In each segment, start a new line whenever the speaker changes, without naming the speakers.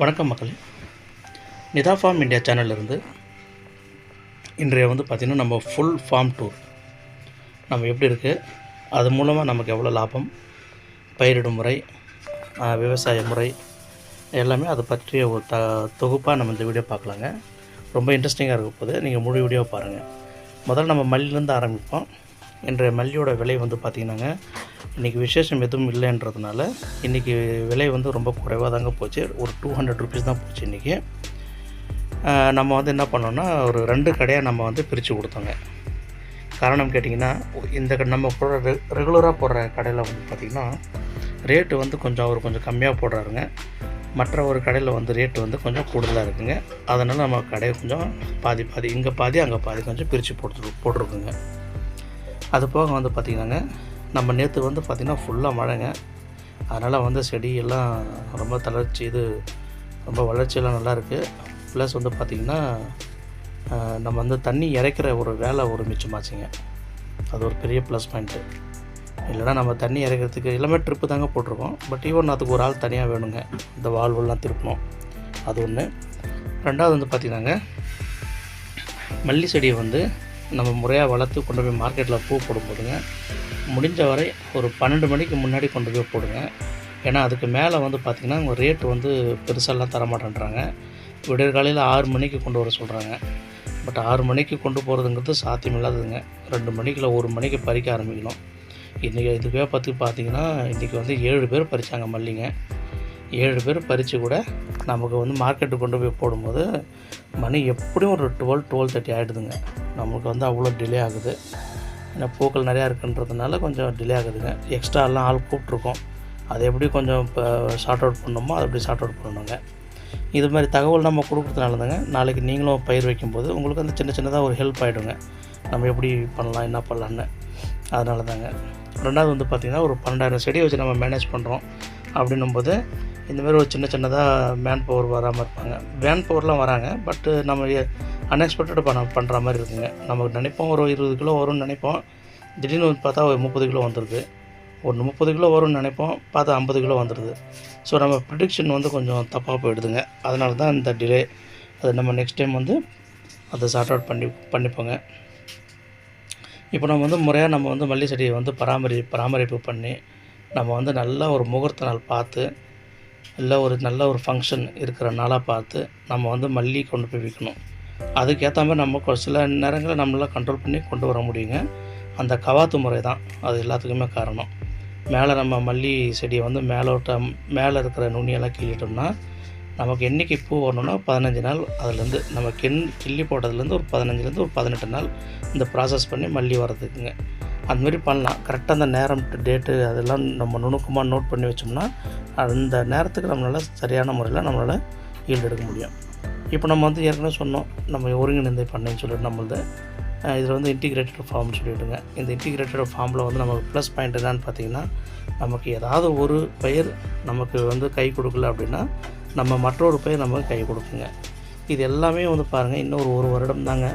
வணக்கம் மக்களே. Nita form India சேனல்லேருந்து இன்றைய வந்து பார்த்திங்கன்னா நம்ம ஃபுல் ஃபார்ம் டூர் நம்ம எப்படி இருக்குது அது மூலமாக நமக்கு எவ்வளோ லாபம்? பயிரிடும் முறை விவசாய முறை எல்லாமே அதை பற்றிய ஒரு த தொகுப்பாக நம்ம இந்த வீடியோ பார்க்கலாங்க. ரொம்ப இன்ட்ரெஸ்டிங்காக இருக்க போது நீங்கள் முழு வீடியோ பாருங்கள் முதல்ல நம்ம மல்லிலேருந்து ஆரம்பிப்போம். இன்றைய மல்லியோட விலை வந்து பார்த்திங்கன்னாங்க. இன்றைக்கி விசேஷம் எதுவும் இல்லைன்றதுனால இன்றைக்கி விலை வந்து ரொம்ப குறைவாக தாங்க போச்சு. ஒரு டூ ஹண்ட்ரட் ருபீஸ் தான் போச்சு இன்றைக்கி நம்ம வந்து என்ன பண்ணோன்னா ஒரு ரெண்டு கடையாக நம்ம வந்து பிரித்து கொடுத்தோங்க. காரணம் கேட்டிங்கன்னா இந்த நம்ம போடுற ரெ ரெகுலராக போடுற கடையில் வந்து பார்த்திங்கன்னா ரேட்டு வந்து கொஞ்சம் அவர் கொஞ்சம் கம்மியாக போடுறாருங்க. மற்ற ஒரு கடையில் வந்து ரேட்டு வந்து கொஞ்சம் கூடுதலாக இருக்குங்க. அதனால் நம்ம கடையை கொஞ்சம் பாதி பாதி இங்கே பாதி அங்கே பாதி கொஞ்சம் பிரித்து போட்டு போட்டிருக்குங்க. அது போக வந்து பார்த்திங்கன்னாங்க நம்ம நேற்று வந்து பார்த்திங்கன்னா ஃபுல்லாக மழைங்க. அதனால் வந்து செடி எல்லாம் ரொம்ப தளர்ச்சி இது ரொம்ப வளர்ச்சியெல்லாம் நல்லாயிருக்கு ப்ளஸ் வந்து பார்த்திங்கன்னா நம்ம வந்து தண்ணி இறைக்கிற ஒரு வேலை ஒரு மிச்சமாச்சுங்க. அது ஒரு பெரிய ப்ளஸ் பாயிண்ட்டு இல்லைன்னா நம்ம தண்ணி இறைக்கிறதுக்கு எல்லாமே ட்ரிப்பு தாங்க போட்டிருக்கோம். பட் ஈவன் அதுக்கு ஒரு ஆள் தனியாக வேணுங்க. இந்த வால்வெல்லாம் திருப்பணும். அது ஒன்று ரெண்டாவது வந்து பார்த்திங்கன்னாங்க மல்லி செடியை வந்து நம்ம முறையாக வளர்த்து கொண்டு போய் மார்க்கெட்டில் பூ போடும் போதுங்க முடிஞ்ச வரை ஒரு பன்னெண்டு மணிக்கு முன்னாடி கொண்டு போய் போடுங்க. ஏன்னா அதுக்கு மேலே வந்து பார்த்திங்கன்னா உங்கள் ரேட் வந்து பெருசாலாம் தரமாட்டேன்றாங்க. விடற்காலையில் ஆறு மணிக்கு கொண்டு வர சொல்கிறாங்க பட் ஆறு மணிக்கு கொண்டு போகிறதுங்கிறது சாத்தியமில்லாததுங்க. ரெண்டு மணிக்குள்ள ஒரு மணிக்கு பறிக்க ஆரம்பிக்கணும். இன்றைக்கி இதுவே பார்த்து பார்த்தீங்கன்னா இன்றைக்கி வந்து ஏழு பேர் பறித்தாங்க மல்லிங்க. ஏழு பேர் பறித்து கூட நமக்கு வந்து மார்க்கெட்டுக்கு கொண்டு போய் போடும்போது மணி எப்படியும் ஒரு டுவெல் டுவெல் தேர்ட்டி ஆகிடுதுங்க நமக்கு வந்து அவ்வளோ டிலே ஆகுது. ஏன்னா பூக்கள் நிறையா இருக்குன்றதுனால கொஞ்சம் டிலே ஆகுதுங்க. எக்ஸ்ட்ரா எல்லாம் ஆள் கூப்பிட்ருக்கோம் அதை எப்படி கொஞ்சம் இப்போ ஷார்ட் அவுட் பண்ணணுமோ அதை எப்படி ஷார்ட் அவுட் பண்ணணுங்க. இது மாதிரி தகவல் நம்ம கொடுக்குறதுனால தாங்க நாளைக்கு நீங்களும் பயிர் வைக்கும்போது உங்களுக்கு வந்து சின்ன சின்னதாக ஒரு ஹெல்ப் ஆகிடுங்க நம்ம எப்படி பண்ணலாம் என்ன பண்ணலான்னு அதனால தாங்க ரெண்டாவது வந்து பார்த்திங்கன்னா ஒரு பன்னெண்டாயிரம் செடியை வச்சு நம்ம மேனேஜ் பண்ணுறோம் அப்படின்னும்போது இந்த மாதிரி ஒரு சின்ன சின்னதாக மேன் பவர் வராமல் இருப்பாங்க. வேன் பவர்லாம் வராங்க பட்டு நம்ம அன்எக்ஸ்பெக்டட் பண்ண பண்ணுற மாதிரி இருக்குங்க. நமக்கு நினைப்போம் ஒரு இருபது கிலோ வரும்னு நினைப்போம். திடீர்னு வந்து பார்த்தா ஒரு முப்பது கிலோ வந்துடுது ஒரு முப்பது கிலோ வரும்னு நினைப்போம் பார்த்தா ஐம்பது கிலோ வந்துடுது ஸோ நம்ம ப்ரிடிக்ஷன் வந்து கொஞ்சம் தப்பாக போயிடுதுங்க. அதனால தான் இந்த டிலே அது நம்ம நெக்ஸ்ட் டைம் வந்து அதை சார்ட் அவுட் பண்ணி பண்ணிப்போங்க. இப்போ நம்ம வந்து முறையாக நம்ம வந்து மல்லி செடியை வந்து பராமரி பராமரிப்பு பண்ணி நம்ம வந்து நல்லா ஒரு முகூர்த்த நாள் பார்த்து இல்லை ஒரு நல்ல ஒரு ஃபங்க்ஷன் இருக்கிற நாளாக பார்த்து நம்ம வந்து மல்லி கொண்டு போய் விற்கணும். அதுக்கேற்ற மாதிரி நம்ம சில நேரங்களில் நம்மளால் கண்ட்ரோல் பண்ணி கொண்டு வர முடியுங்க. அந்த கவாத்து முறை தான். அது எல்லாத்துக்குமே காரணம். மேலே நம்ம மல்லி செடியை வந்து மேலோட்ட மேலே இருக்கிற நுனியெல்லாம் கிள்ளிட்டோம்னா நமக்கு என்றைக்கு பூ வரணும்னா பதினஞ்சு நாள் அதுலேருந்து நம்ம கிண் கிள்ளி போட்டதுலேருந்து ஒரு பதினஞ்சுலேருந்து ஒரு பதினெட்டு நாள் இந்த ப்ராசஸ் பண்ணி மல்லி வரதுக்குங்க அந்த மாதிரி பண்ணலாம் கரெக்டாக அந்த நேரம் டேட்டு அதெல்லாம் நம்ம நுணுக்கமாக நோட் பண்ணி வச்சோம்னா அந்த நேரத்துக்கு நம்மளால் சரியான முறையில் நம்மளால் ஈல்டு எடுக்க முடியும். இப்போ நம்ம வந்து ஏற்கனவே சொன்னோம் நம்ம ஒருங்கிணைந்த பண்ணைன்னு சொல்லிட்டு நம்மளது. இதில் வந்து இன்டிகிரேட்டட் ஃபார்ம்னு சொல்லிவிடுங்க இந்த இன்டிகிரேட்டட் ஃபார்மில் வந்து நமக்கு ப்ளஸ் பாயிண்ட் என்னன்னு பார்த்தீங்கன்னா நமக்கு ஏதாவது ஒரு பயிர் நமக்கு வந்து கை கொடுக்கல அப்படின்னா நம்ம மற்றொரு பயிர் நமக்கு கை கொடுக்குங்க. இது எல்லாமே வந்து பாருங்கள் இன்னும் ஒரு ஒரு வருடம் தாங்க.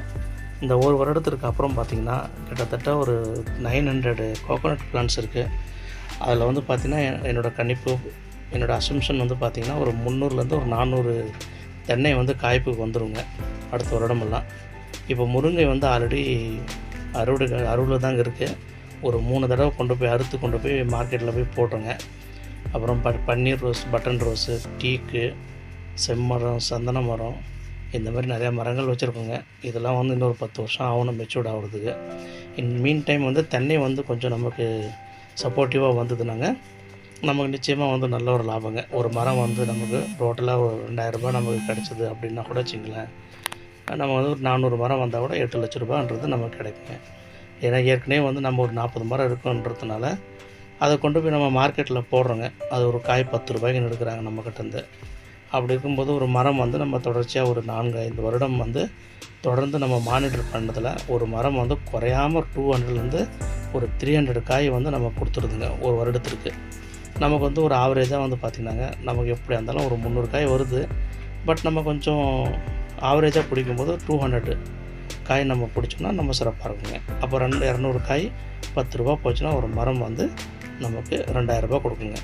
இந்த ஒரு வருடத்திற்கு அப்புறம் பார்த்திங்கன்னா கிட்டத்தட்ட ஒரு நைன் ஹண்ட்ரடு கோகோனட் பிளான்ஸ் இருக்குது அதில் வந்து பார்த்திங்கன்னா என்னோடய கணிப்பு என்னோடய அசம்ஷன் வந்து பார்த்திங்கன்னா ஒரு முந்நூறுலேருந்து ஒரு நானூறு தென்னை வந்து காய்ப்புக்கு வந்துடுங்க அடுத்த வருடமெல்லாம். இப்போ முருங்கை வந்து ஆல்ரெடி அறுவடை அறுவடை தாங்க இருக்குது ஒரு மூணு தடவை கொண்டு போய் அறுத்து கொண்டு போய் மார்க்கெட்டில் போய் போட்டுருங்க. அப்புறம் ப பன்னீர் ரோஸ் பட்டன் ரோஸு டீக்கு செம்மரம் சந்தன மரம் இந்த மாதிரி நிறையா மரங்கள் வச்சுருக்கோங்க. இதெல்லாம் வந்து இன்னொரு பத்து வருஷம் ஆகணும் மெச்சூர்ட் ஆகிறதுக்கு. இன் மீன் டைம் வந்து தென்னை வந்து கொஞ்சம் நமக்கு சப்போர்ட்டிவாக வந்ததுனாங்க. நமக்கு நிச்சயமாக வந்து நல்ல ஒரு லாபங்க. ஒரு மரம் வந்து நமக்கு டோட்டலாக ஒரு ரெண்டாயிரரூபா நமக்கு கிடச்சிது அப்படின்னா கூட வச்சுங்களேன். நம்ம வந்து ஒரு நானூறு மரம் வந்தால் கூட எட்டு லட்ச ரூபான்றது நமக்கு கிடைக்குங்க. ஏன்னா ஏற்கனவே வந்து நம்ம ஒரு நாற்பது மரம் இருக்குன்றதுனால அதை கொண்டு போய் நம்ம மார்க்கெட்டில் போடுறோங்க. அது ஒரு காய் பத்து ரூபாய்க்கு எடுக்கிறாங்க நம்மக்கிட்டேருந்து அப்படி இருக்கும்போது ஒரு மரம் வந்து நம்ம தொடர்ச்சியாக ஒரு நான்கு ஐந்து வருடம் வந்து தொடர்ந்து நம்ம மானிட்டர் பண்ணதில் ஒரு மரம் வந்து குறையாமல் டூ ஹண்ட்ரட்லேருந்து ஒரு த்ரீ ஹண்ட்ரட் காய் வந்து நம்ம கொடுத்துருதுங்க ஒரு வருடத்திற்கு. நமக்கு வந்து ஒரு ஆவரேஜாக வந்து பார்த்திங்கன்னாங்க நமக்கு எப்படி இருந்தாலும் ஒரு முந்நூறு காய் வருது. பட் நம்ம கொஞ்சம் ஆவரேஜாக பிடிக்கும்போது டூ ஹண்ட்ரட் காய் நம்ம பிடிச்சோம்னா நம்ம சிறப்பாக இருக்குங்க. அப்போ ரெண்டு இரநூறு காய் பத்து ரூபா போச்சுன்னா ஒரு மரம் வந்து நமக்கு ரெண்டாயிரரூபா கொடுக்குங்க.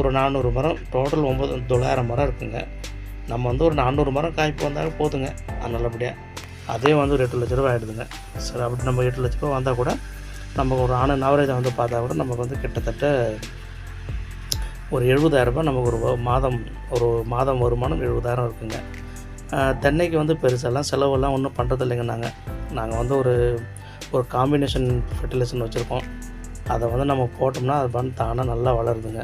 ஒரு நானூறு மரம் டோட்டல் ஒம்பது தொள்ளாயிரம் மரம் இருக்குங்க. நம்ம வந்து ஒரு நானூறு மரம் காய்ப்பு வந்தாலும் போதுங்க. அது நல்லபடியாக அதே வந்து ஒரு எட்டு லட்ச ரூபா ஆகிடுதுங்க சரி அப்படி நம்ம எட்டு லட்ச ரூபா வந்தால் கூட நமக்கு ஒரு ஆன ஆவரேஜை வந்து பார்த்தா கூட நமக்கு வந்து கிட்டத்தட்ட ஒரு எழுபதாயிரரூபா நமக்கு ஒரு மாதம் ஒரு மாதம் வருமானம் எழுபதாயிரம் இருக்குங்க. தென்னைக்கு வந்து பெருசெல்லாம் செலவெல்லாம் ஒன்றும் பண்ணுறது இல்லைங்க நாங்கள் நாங்கள் வந்து ஒரு ஒரு காம்பினேஷன் ஃபெர்டிலைசன் வச்சுருக்கோம். அதை வந்து நம்ம போட்டோம்னா அது பண்ண தானாக நல்லா வளருதுங்க.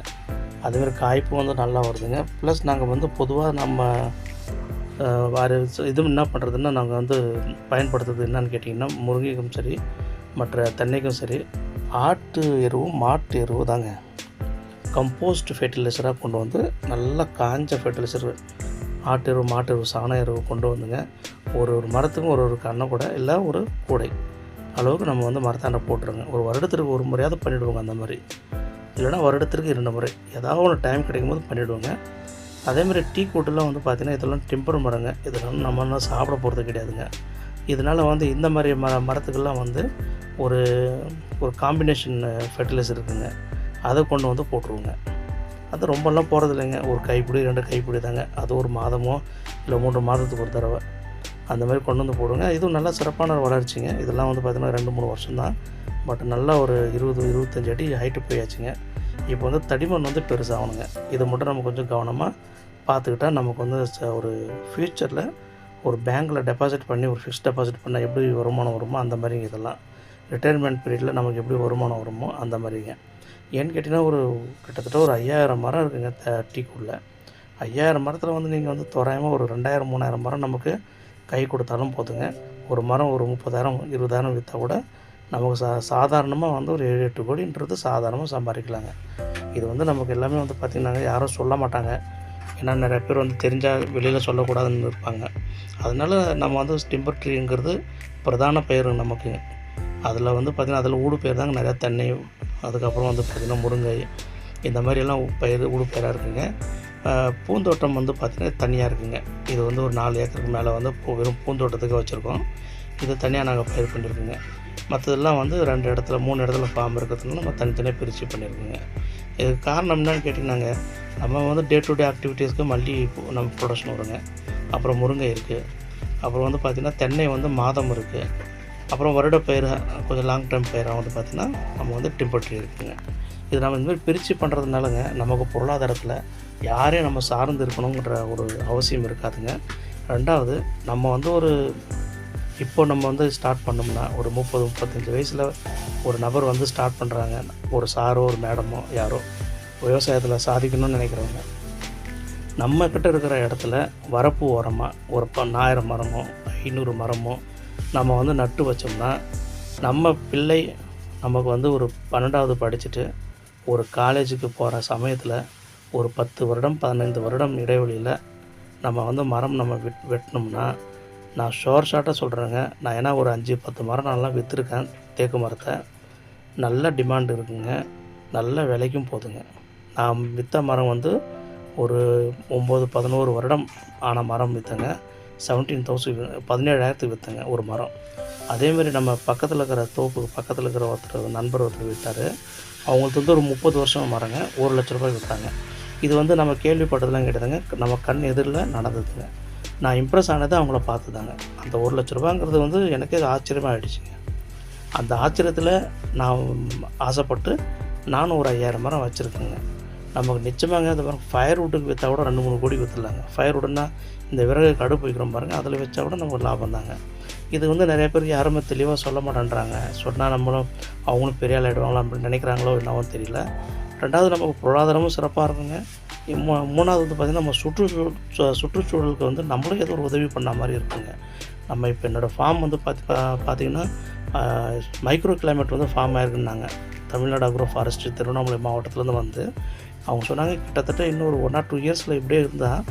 அதேமாதிரி காய்ப்பும் வந்து நல்லா வருதுங்க. ப்ளஸ் நாங்கள் வந்து பொதுவாக நம்ம வேறு இதுவும் என்ன பண்ணுறதுன்னா நாங்கள் வந்து பயன்படுத்துறது என்னன்னு கேட்டிங்கன்னா முருங்கைக்கும் சரி மற்ற தென்னைக்கும் சரி ஆட்டு எருவும் மாட்டு எருவு தாங்க. கம்போஸ்ட் ஃபெர்டிலைசராக கொண்டு வந்து நல்லா காஞ்ச ஃபெர்டிலைசர் ஆட்டு எருவு மாட்டு எருவு சாண எருவு கொண்டு வந்துங்க. ஒரு ஒரு மரத்துக்கும் ஒரு ஒரு கண்ணை கூட இல்லை ஒரு கூடை அளவுக்கு நம்ம வந்து மரத்தாண்ட போட்டுருங்க. ஒரு வருடத்திற்கு ஒரு முறையாவது பண்ணிவிடுவோங்க அந்த மாதிரி. இல்லைன்னா வருடத்திற்கு இரண்டு முறை. ஏதாவது ஒன்று டைம் கிடைக்கும் போது பண்ணிவிடுவோங்க அதேமாதிரி டீ கூட்டெல்லாம் வந்து பார்த்திங்கன்னா இதெல்லாம் டெம்பர் மரங்க. இதெல்லாம் நம்ம இன்னும் சாப்பிட போகிறது கிடையாதுங்க. இதனால் வந்து இந்த மாதிரி மர மரத்துக்கெல்லாம் வந்து ஒரு ஒரு காம்பினேஷன் ஃபெர்டிலைசர் இருக்குதுங்க அதை கொண்டு வந்து போட்டுருவோங்க. அது ரொம்பலாம் போகிறது இல்லைங்க. ஒரு கைப்பிடி ரெண்டு கைப்பிடி தாங்க. அது ஒரு மாதமோ இல்லை மூன்று மாதத்துக்கு ஒரு தடவை. அந்த மாதிரி கொண்டு வந்து போடுங்க. இதுவும் நல்லா சிறப்பான வளர்ச்சிங்க. இதெல்லாம் வந்து பார்த்திங்கன்னா ரெண்டு மூணு வருஷம்தான். பட் நல்லா ஒரு இருபது இருபத்தஞ்சி அடி ஹைட்டு போயாச்சுங்க. இப்போ வந்து தடிமண் வந்து பெருசாகணுங்க. இதை மட்டும் நம்ம கொஞ்சம் கவனமாக பார்த்துக்கிட்டா நமக்கு வந்து ச- ஒரு ஃப்யூச்சரில் ஒரு பேங்க்கில் டெபாசிட் பண்ணி ஒரு ஃபிக்ஸ் டெபாசிட் பண்ணால் எப்படி வருமானம் வருமோ அந்த மாதிரிங்க இதெல்லாம். ரிட்டையர்மெண்ட் பீரியடில் நமக்கு எப்படி வருமானம் வருமோ அந்த மாதிரிங்க. ஏன்னு கேட்டிங்கன்னா ஒரு கிட்டத்தட்ட ஒரு ஐயாயிரம் மரம் இருக்குங்க த டீக்குள்ளே. ஐயாயிரம் மரத்தில் வந்து நீங்கள் வந்து தோராயமாக ஒரு ரெண்டாயிரம் மூணாயிரம் மரம் நமக்கு கை கொடுத்தாலும் போதுங்க. ஒரு மரம் ஒரு முப்பதாயிரம் இருபதாயிரம் விற்றா கூட நமக்கு சா சாதாரணமாக வந்து ஒரு ஏழு எட்டு கோடின்றது சாதாரணமாக சம்பாதிக்கலாங்க. இது வந்து நமக்கு எல்லாமே வந்து பார்த்திங்கன்னா யாரும் சொல்ல மாட்டாங்க. ஏன்னா நிறைய பேர் வந்து தெரிஞ்சால் வெளியில் சொல்லக்கூடாதுன்னு இருப்பாங்க. அதனால் நம்ம வந்து டிம்பர் ட்ரீங்கிறது பிரதான பயிர் நமக்கு. அதில் வந்து பார்த்திங்கன்னா அதில் ஊடு பயிர் தாங்க நிறையா தென்னை அதுக்கப்புறம் வந்து பார்த்திங்கன்னா முருங்கை இந்த மாதிரியெல்லாம் பயிர் ஊடு பயிராக இருக்குங்க. பூந்தோட்டம் வந்து பார்த்திங்கன்னா தனியாக இருக்குங்க. இது வந்து ஒரு நாலு ஏக்கருக்கு மேலே வந்து பூ வெறும் பூந்தோட்டத்துக்கு வச்சுருக்கோம். இது தனியாக நாங்கள் பயிர் பண்ணியிருக்கோங்க. மற்றதெல்லாம் வந்து ரெண்டு இடத்துல மூணு இடத்துல ஃபார்ம் இருக்கிறதுனால நம்ம தனித்தனியாக பிரித்து பண்ணியிருக்கோங்க இதுக்கு காரணம் என்னன்னு கேட்டிங்கன்னாங்க நம்ம வந்து டே டு டே ஆக்டிவிட்டீஸ்க்கு மல்லி நம்ம ப்ரொடக்ஷன் வருங்க அப்புறம் முருங்கை இருக்குது அப்புறம் வந்து பார்த்திங்கன்னா தென்னை வந்து மாதம் இருக்குது அப்புறம் வருட பயிர் கொஞ்சம் லாங் டேர்ம் பயிராக வந்து பார்த்திங்கன்னா நம்ம வந்து டிம்பட்ரி இருக்குங்க. இது நம்ம இந்தமாதிரி பிரித்து பண்ணுறதுனாலங்க நமக்கு பொருளாதாரத்தில் யாரையும் நம்ம சார்ந்து இருக்கணுங்கிற ஒரு அவசியம் இருக்காதுங்க. ரெண்டாவது நம்ம வந்து ஒரு இப்போ நம்ம வந்து ஸ்டார்ட் பண்ணோம்னா ஒரு முப்பது முப்பத்தஞ்சு வயசில் ஒரு நபர் வந்து ஸ்டார்ட் பண்ணுறாங்க ஒரு சாரோ ஒரு மேடமோ யாரோ. விவசாயத்தில் சாதிக்கணும்னு நினைக்கிறவங்க. நம்மக்கிட்ட இருக்கிற இடத்துல வரப்பு ஓரமாக ஒரு பன்னாயிரம் மரமோ ஐநூறு மரமோ நம்ம வந்து நட்டு வச்சோம்னா நம்ம பிள்ளை நமக்கு வந்து ஒரு பன்னெண்டாவது படிச்சுட்டு ஒரு காலேஜுக்கு போகிற சமயத்தில் ஒரு பத்து வருடம் பதினைந்து வருடம் இடைவெளியில் நம்ம வந்து மரம் நம்ம வெட் வெட்டினோம்னா நான் ஷோர் ஷார்ட்டாக சொல்கிறேங்க நான் ஏன்னா ஒரு அஞ்சு பத்து மரம் நான்லாம் விற்றுருக்கேன் தேக்கு மரத்தை. நல்ல டிமாண்ட் இருக்குங்க. நல்ல விலைக்கும் போதுங்க. நான் விற்ற மரம் வந்து ஒரு ஒம்பது பதினோரு வருடம் ஆன மரம் விற்றுங்க செவன்டீன் தௌசண்ட் பதினேழாயிரத்துக்கு விற்றங்க ஒரு மரம். அதேமாரி நம்ம பக்கத்தில் இருக்கிற தோப்புக்கு பக்கத்தில் இருக்கிற ஒருத்தர் நண்பர் ஒருத்தர் விற்றார் அவங்களுக்கு வந்து ஒரு முப்பது வருஷம் மரங்க ஒரு லட்ச ரூபாய் விற்றாங்க இது வந்து நம்ம கேள்விப்பட்டதெல்லாம் கிடையாதுங்க. நம்ம கண் எதிரில் நடந்ததுங்க. நான் இம்ப்ரெஸ் ஆனது அவங்கள பார்த்து தாங்க அந்த ஒரு லட்ச ரூபாங்கிறது வந்து எனக்கே ஆச்சரியமாக ஆயிடுச்சுங்க அந்த ஆச்சரியத்தில் நான் ஆசைப்பட்டு நானும் ஒரு ஐயாயிரம் மரம் வச்சுருக்கேங்க. நமக்கு நிச்சயமாக இந்த மாதிரி ஃபயர் வுட்டுக்கு விற்றா கூட ரெண்டு மூணு கோடி விற்றுலாங்க ஃபயர் வுட்னா இந்த விறகு கடுப்பு வைக்கிறோம் பாருங்கள் அதில் வச்சா கூட நமக்கு லாபம் தாங்க. இது வந்து நிறைய பேர் யாருமே தெளிவாக சொல்ல மாட்டேன்றாங்க. சொன்னால் நம்மளும் அவங்களும் பெரிய ஆள் ஆகிடுவாங்களா அப்படின்னு நினைக்கிறாங்களோ என்னவோ தெரியல. ரெண்டாவது நமக்கு பொருளாதாரமும் சிறப்பாக இருக்குங்க. மூணாவது வந்து பார்த்திங்கன்னா நம்ம சுற்றுச்சூழல் சு- சுற்றுச்சூழலுக்கு வந்து நம்மளும் ஏதோ ஒரு உதவி பண்ண மாதிரி இருக்குங்க. நம்ம இப்போ என்னோடய ஃபார்ம் வந்து பார்த்து பார்த்திங்கன்னா மைக்ரோ கிளைமேட் வந்து ஃபார்ம் ஆயிருக்குன்னாங்க. தமிழ்நாடு அக்ரோ ஃபாரஸ்ட்ரி திருவண்ணாமலை மாவட்டத்துலேருந்து வந்து. அவங்க சொன்னாங்க கிட்டத்தட்ட இன்னொரு ஒன் ஆர் டூ இயர்ஸில் இப்படியே இருந்தால்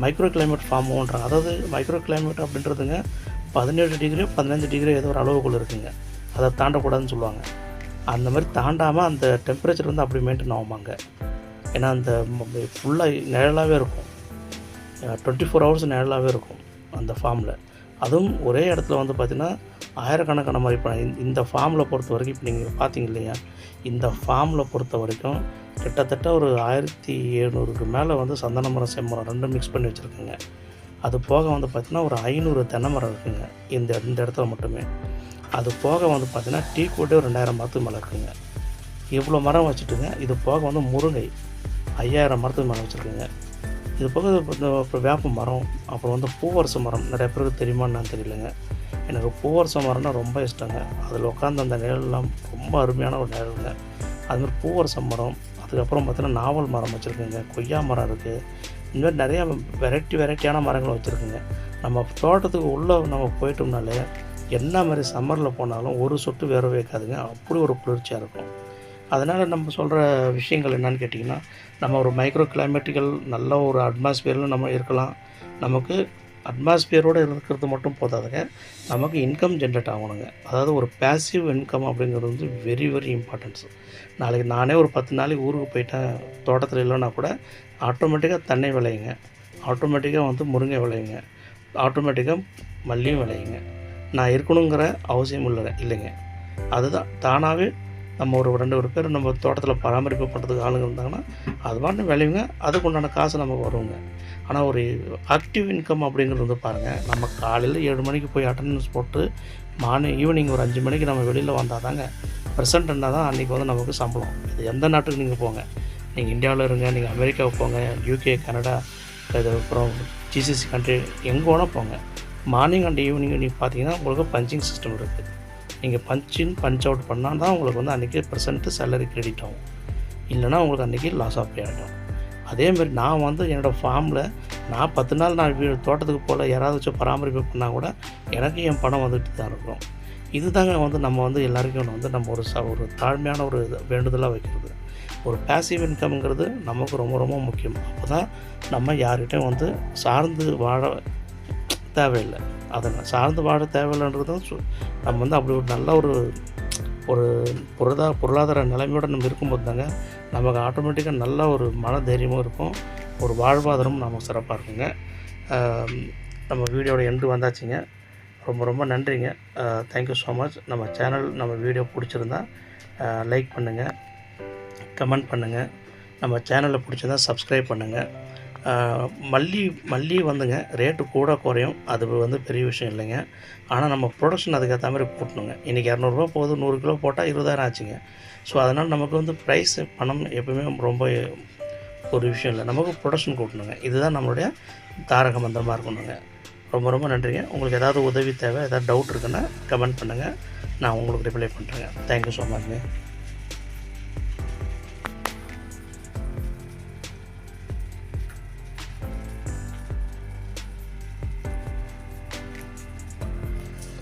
மைக்ரோ கிளைமேட் ஃபார்ம் ஆகுன்றாங்க அதாவது மைக்ரோ கிளைமேட் அப்படின்றதுங்க பதினேழு டிகிரி பதினஞ்சு டிகிரி ஏதோ ஒரு அளவுக்குள்ள இருக்குங்க. அதை தாண்டக்கூடாதுன்னு சொல்லுவாங்க. அந்த மாதிரி தாண்டாமல் அந்த டெம்பரேச்சர் வந்து அப்படி மெயின்டைன் ஆகுமாங்க. ஏன்னா அந்த ஃபுல்லாக நிழலாகவே இருக்கும். டுவெண்ட்டி ஃபோர் ஹவர்ஸ் நிழலாகவே இருக்கும் அந்த ஃபார்மில் அதுவும் ஒரே இடத்துல வந்து பார்த்திங்கன்னா ஆயிரக்கணக்கான மாதிரி இப்போ இந்த- ஃபார்மில் பொறுத்த வரைக்கும் இப்போ நீங்கள் பார்த்தீங்க இல்லையா இந்த ஃபார்மில் பொறுத்த வரைக்கும் கிட்டத்தட்ட ஒரு ஆயிரத்தி எழுநூறுக்கு மேலே வந்து சந்தன மரம் செம்மரம் ரெண்டும் மிக்ஸ் பண்ணி வச்சுருக்குங்க. அது போக வந்து பார்த்திங்கன்னா ஒரு ஐநூறு தென்னை மரம் இருக்குங்க இந்த இந்த இடத்துல மட்டுமே. அது போக வந்து பார்த்திங்கன்னா டீ கூட்டே ஒரு ரெண்டாயிரம் மரத்துக்கு மேலே இருக்குங்க. இவ்வளோ மரம் வச்சுட்டுங்க இது போக வந்து முருங்கை. ஐயாயிரம் மரத்துக்கு மேலே வச்சுருக்குங்க. இது போக அப்புறம் வேப்ப மரம் அப்புறம் வந்து பூவரச மரம். நிறைய பேருக்கு தெரியுமான்னு தெரியலங்க. எனக்கு பூவரச மரம்னா ரொம்ப இஷ்டங்க. அதில் உட்காந்து அந்த நிழல்லாம் ரொம்ப அருமையான ஒரு நிழலுங்க. அதுமாதிரி பூவரச மரம் அதுக்கப்புறம் பார்த்தீங்கன்னா நாவல் மரம் வச்சுருக்குங்க. கொய்யா மரம் இருக்குது. இந்த மாதிரி நிறையா வெரைட்டி வெரைட்டியான மரங்களும் வச்சுருக்குங்க. நம்ம தோட்டத்துக்கு உள்ளே நம்ம போயிட்டோம்னாலே என்ன மாதிரி சம்மரில் போனாலும் ஒரு சொட்டு வேற வைக்காதுங்க. அப்படி ஒரு குளிர்ச்சியாக இருக்கும். அதனால் நம்ம சொல்கிற விஷயங்கள் என்னன்னு கேட்டிங்கன்னா நம்ம ஒரு மைக்ரோ கிளைமேட்டிக்கல் நல்ல ஒரு அட்மாஸ்பியரில் நம்ம இருக்கலாம். நமக்கு அட்மாஸ்பியரோடு இருக்கிறது மட்டும் போதாதுங்க. நமக்கு இன்கம் ஜென்ரேட் ஆகணுங்க. அதாவது ஒரு பேசிவ் இன்கம் அப்படிங்கிறது வந்து வெரி வெரி இம்பார்ட்டன்ஸ் நாளைக்கு நானே ஒரு பத்து நாளைக்கு ஊருக்கு போயிட்டேன் தோட்டத்தில் இல்லைன்னா கூட ஆட்டோமேட்டிக்காக தண்ணி விளையுங்க. ஆட்டோமேட்டிக்காக வந்து முருங்கை விளையுங்க. ஆட்டோமேட்டிக்காக மல்லியும் விளையுங்க. நான் இருக்கணுங்கிற அவசியம் இல்லை இல்லைங்க. அதுதான் தானாகவே நம்ம ஒரு ரெண்டு ஒரு பேர் நம்ம தோட்டத்தில் பராமரிப்பு பண்ணுறதுக்கு ஆளுங்க இருந்தாங்கன்னா அது பாட்டு விளையுங்க. அதுக்கு உண்டான காசு நமக்கு வருவோங்க ஆனால் ஒரு ஆக்டிவ் இன்கம் அப்படிங்கிறது வந்து பாருங்கள் நம்ம காலையில் ஏழு மணிக்கு போய் அட்டண்டன்ஸ் போட்டு மார்னிங் ஈவினிங் ஒரு அஞ்சு மணிக்கு நம்ம வெளியில் வந்தால் தாங்க ப்ரெசென்ட் இருந்தால் தான் அன்றைக்கி வந்து நமக்கு சம்பளம். இது எந்த நாட்டுக்கு நீங்கள் போங்க? நீங்கள் இந்தியாவில் இருங்க நீங்கள் அமெரிக்காவுக்கு போங்க யூகே கனடா இது அப்புறம் ஜிசிசி கண்ட்ரி எங்கே வேணால் போங்க. மார்னிங் அண்ட் ஈவினிங் நீங்கள் பார்த்தீங்கன்னா உங்களுக்கு பஞ்சிங் சிஸ்டம் இருக்குது நீங்கள் பஞ்ச் இன் பஞ்ச் அவுட் பண்ணால் தான் உங்களுக்கு வந்து அன்றைக்கி ப்ரெசென்ட்டு சேலரி கிரெடிட் ஆகும். இல்லைனா உங்களுக்கு அன்றைக்கி லாஸ் ஆஃப் பே ஆகிடும் அதேமாரி நான் வந்து என்னோடய ஃபார்மில் நான் பத்து நாள் நான் வீ தோட்டத்துக்கு போல் யாராவது வச்சு பராமரிப்பு பண்ணால் கூட எனக்கு என் பணம் வந்துட்டு தான் இருக்கும். இதுதாங்க வந்து நம்ம வந்து எல்லாருக்கும் வந்து நம்ம ஒரு ச ஒரு தாழ்மையான ஒரு இது வேண்டுதலாக வைக்கிறது. ஒரு பேசிவ் இன்கம்ங்கிறது நமக்கு ரொம்ப ரொம்ப முக்கியம். அப்போ தான் நம்ம யார்கிட்டையும் வந்து சார்ந்து வாழ தேவையில்லை. அதை சார்ந்து வாழ தேவையில்லைன்றதும் சு- நம்ம வந்து அப்படி ஒரு நல்ல ஒரு ஒரு பொருளாதார பொருளாதார நிலைமையோடு நம்ம இருக்கும்போது தாங்க நமக்கு ஆட்டோமேட்டிக்காக நல்ல ஒரு மன தைரியமும் இருக்கும். ஒரு வாழ்வாதாரமும் நமக்கு சிறப்பாக இருக்குங்க. நம்ம வீடியோட எண்டு வந்தாச்சுங்க. ரொம்ப ரொம்ப நன்றிங்க. தேங்க்யூ ஸோ மச் நம்ம சேனல் நம்ம வீடியோ பிடிச்சிருந்தா லைக் பண்ணுங்கள் கமெண்ட் பண்ணுங்கள் நம்ம சேனலை பிடிச்சிருந்தா சப்ஸ்கிரைப் பண்ணுங்கள் மல்லி மல்லி வந்துங்க ரேட்டு கூட குறையும். அது வந்து பெரிய விஷயம் இல்லைங்க. ஆனால் நம்ம ப்ரொடக்ஷன் அதுக்கேற்ற மாதிரி கூட்டணுங்க இன்றைக்கி இரநூறுபா போகுது நூறு கிலோ போட்டால் இருபதாயிரம் ஆச்சுங்க. ஸோ அதனால் நமக்கு வந்து ப்ரைஸ் பணம் எப்பவுமே ரொம்ப ஒரு விஷயம் இல்லை. நமக்கு ப்ரொடக்ஷன் கூட்டணுங்க இதுதான் நம்மளுடைய தாரக மந்திரமாக இருக்கணுங்க. ரொம்ப ரொம்ப நன்றிங்க. உங்களுக்கு ஏதாவது உதவி தேவை ஏதாவது டவுட் இருக்குன்னா கமெண்ட் பண்ணுங்கள் நான் உங்களுக்கு ரிப்ளை பண்ணுறேங்க தேங்க்யூ ஸோ மச்ங்க